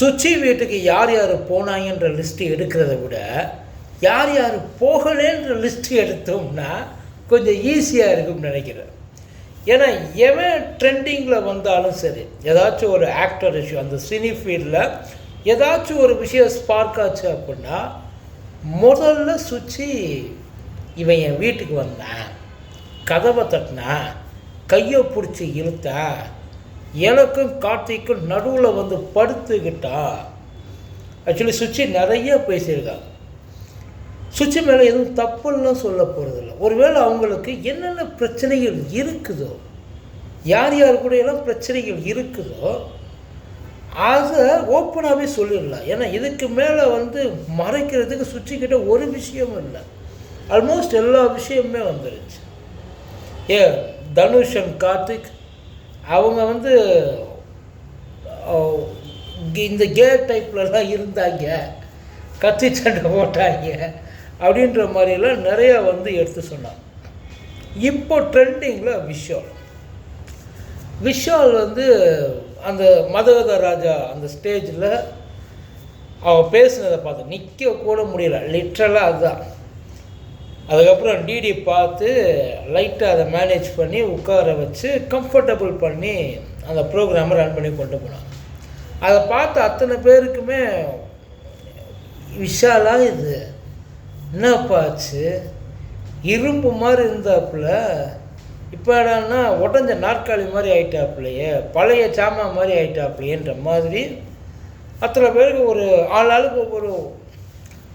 சுச்சி வீட்டுக்கு யார் யார் போனாங்கன்ற லிஸ்ட்டு எடுக்கிறத விட யார் யார் போகலேன்ற லிஸ்ட்டு எடுத்தோம்னா கொஞ்சம் ஈஸியாக இருக்கும்னு நினைக்கிறேன். ஏன்னா எவன் ட்ரெண்டிங்கில் வந்தாலும் சரி ஏதாச்சும் ஒரு ஆக்டர் இஷ்யூ அந்த சினி ஃபீல்டில் ஏதாச்சும் ஒரு விஷயம் ஸ்பார்க் ஆச்சு அப்படின்னா முதல்ல சுச்சி இவன் என் வீட்டுக்கு வந்தான். கதவை தட்டினா கையை பிடிச்சி இழுத்தா எனக்கும் கார்த்திக்கும் நடுவில் வந்து படுத்துக்கிட்டா. ஆக்சுவலி சுச்சி நிறைய பேசியிருக்காங்க சுச்சி மேலே எதுவும் தப்புலாம் சொல்ல போகிறதில்ல ஒருவேளை அவங்களுக்கு என்னென்ன பிரச்சனைகள் இருக்குதோ யார் யார் கூட எல்லாம் பிரச்சனைகள் இருக்குதோ அதை ஓப்பனாகவே சொல்லிடலாம். ஏன்னா இதுக்கு மேலே வந்து மறைக்கிறதுக்கு சுச்சிக்கிட்ட ஒரு விஷயமும் இல்லை. ஆல்மோஸ்ட் எல்லா விஷயமுமே வந்துருச்சு. ஏ தனுஷ் அண்ட் கார்த்திக் அவங்க வந்து இந்த கே டைப்லலாம் இருந்தாங்க. கத்தி சண்டை போட்டாங்க. அப்படின்ற மாதிரியெல்லாம் நிறையா வந்து எடுத்து சொன்னாங்க. இப்போ ட்ரெண்டிங்கில் விஷால் விஷால் வந்து அந்த மதகத ராஜா அந்த ஸ்டேஜில் அவன் பேசுனதை பார்த்து நிற்க கூட முடியல. லிட்ரலாக அதுதான். அதுக்கப்புறம் டிடி பார்த்து லைட்டாக அதை மேனேஜ் பண்ணி உட்கார வச்சு கம்ஃபர்டபுள் பண்ணி அந்த ப்ரோக்ராமை ரன் பண்ணி கொண்டு போனாங்க. அதை பார்த்து அத்தனை பேருக்குமே விஷாலாக இது. என்னப்பா ஆச்சு? இரும்பு மாதிரி இருந்தாப்புல இப்போ என்னன்னா உடஞ்ச நாற்காலி மாதிரி ஆயிட்டாப்புலையே பழைய சாமா மாதிரி ஆயிட்டாப்புலையேன்ற மாதிரி அத்தனை பேருக்கு ஒரு ஆள் ஆளுக்கு ஒரு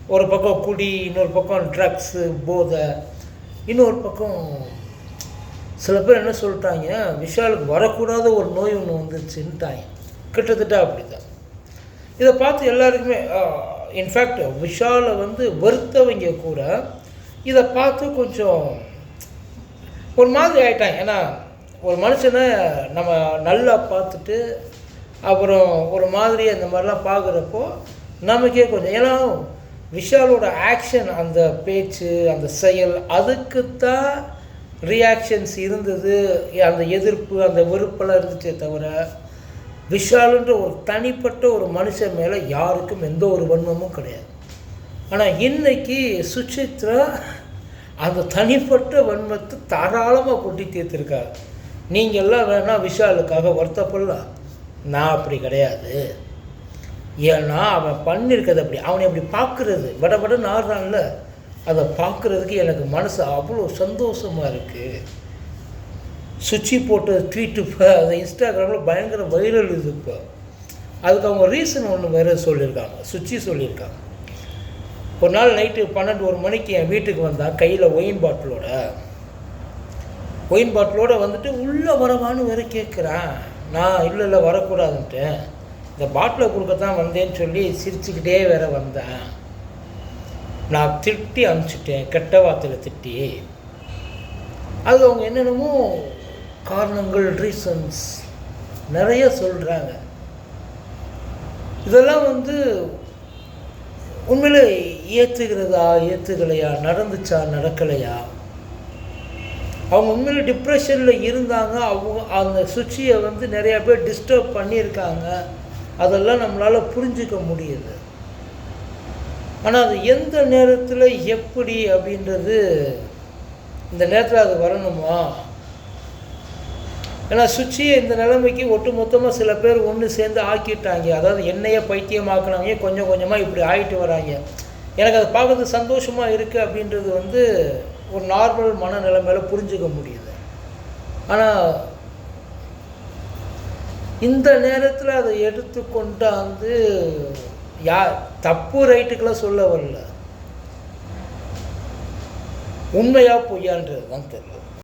ஒரு பக்கம் குடி இன்னொரு பக்கம் ட்ரக்ஸு போதை இன்னொரு பக்கம் சில பேர் என்ன சொல்லிட்டாங்க விஷாலுக்கு வரக்கூடாத ஒரு நோய் ஒன்று வந்துச்சுன்ட்டாங்க கிட்டத்தட்ட அப்படி தான் இதை பார்த்து எல்லாருக்குமே இன்ஃபேக்ட் விஷாலை வந்து வெறுத்தவங்க கூட இதை பார்த்து கொஞ்சம் ஒரு மாதிரி ஆகிட்டாங்க ஏன்னா ஒரு மனுஷனை நம்ம நல்லா பார்த்துட்டு அப்புறம் ஒரு மாதிரி அந்த மாதிரிலாம் பார்க்குறப்போ நமக்கே கொஞ்சம் ஏன்னா விஷாலோட ஆக்ஷன் அந்த பேச்சு அந்த செயல் அதுக்குத்தான் ரியாக்ஷன்ஸ் இருந்தது. அந்த எதிர்ப்பு அந்த வெறுப்பெல்லாம் இருந்துச்சே தவிர விஷாலுன்ற ஒரு தனிப்பட்ட ஒரு மனுஷன் மேலே யாருக்கும் எந்த ஒரு வன்மமும் கிடையாது. ஆனால் இன்னைக்கு சுசித்ரா அந்த தனிப்பட்ட வன்மத்தை தாராளமாக கொட்டி தீர்த்திருக்காரு நீங்கள் எல்லாம் வேணால் விஷாலுக்காக வருத்தப்படலாம். நான் அப்படி கிடையாது. ஏன்னா அவன் பண்ணியிருக்கிறது அப்படி. அவனை அப்படி பார்க்குறது. வட வட ஆடுறான்ல அதை பார்க்குறதுக்கு எனக்கு மனசு அவ்வளோ சந்தோஷமாக இருக்குது சுவிட்சி போட்டு ட்வீட்டு இப்போ அது இன்ஸ்டாகிராமில் பயங்கர வைரல் இது இப்போ. அதுக்கு அவங்க ரீசன் ஒன்று வேறு சொல்லியிருக்காங்க. சுவிட்சி சொல்லியிருக்காங்க. ஒரு நாள் நைட்டு பன்னெண்டு ஒரு மணிக்கு என் வீட்டுக்கு வந்தான் கையில் ஒயின் பாட்டிலோட ஒயின் பாட்டிலோட வந்துட்டு உள்ளே வரவான்னு வேற கேட்குறான் நான் இல்லை இல்லை வரக்கூடாதுன்ட்டு இந்த பாட்டிலை கொடுக்கத்தான் வந்தேன்னு சொல்லி சிரிச்சுக்கிட்டே வேற வந்தேன் நான் திட்டி அனுப்பிச்சிட்டேன் கெட்ட வார்த்தையில் திட்டி. அது அவங்க என்னென்னமோ காரணங்கள் ரீசன்ஸ் நிறைய சொல்கிறாங்க இதெல்லாம் வந்து உண்மையிலே ஏற்றுகிறதா ஏற்றுக்கலையா நடந்துச்சா நடக்கலையா? அவங்க உண்மையில டிப்ரெஷனில் இருந்தாங்க அவங்க அந்த சுச்சியை வந்து நிறையா பேர் டிஸ்டர்ப் பண்ணியிருக்காங்க. அதெல்லாம் நம்மளால் புரிஞ்சுக்க முடியுது ஆனால் அது எந்த நேரத்தில் எப்படி அப்படின்றது இந்த நேரத்தில் அது வரணுமா? ஏன்னா சுச்சியை இந்த நிலைமைக்கு ஒட்டு மொத்தமாக சில பேர் ஒன்று சேர்ந்து ஆக்கிட்டாங்க. அதாவது என்னையே பைத்தியமாக்குனவங்க கொஞ்சம் கொஞ்சமாக இப்படி ஆகிட்டு வராங்க. எனக்கு அதை பார்க்கறது சந்தோஷமாக இருக்குது அப்படின்றது வந்து ஒரு நார்மல் மனநிலைமையில் புரிஞ்சுக்க முடியுது ஆனால் இந்த நேரத்தில் அதை எடுத்து கொண்டாந்து யா தப்பு ரைட்டுக்கெல்லாம் சொல்ல வரல. உண்மையாக பொய்யான்றது தான் தெரியல.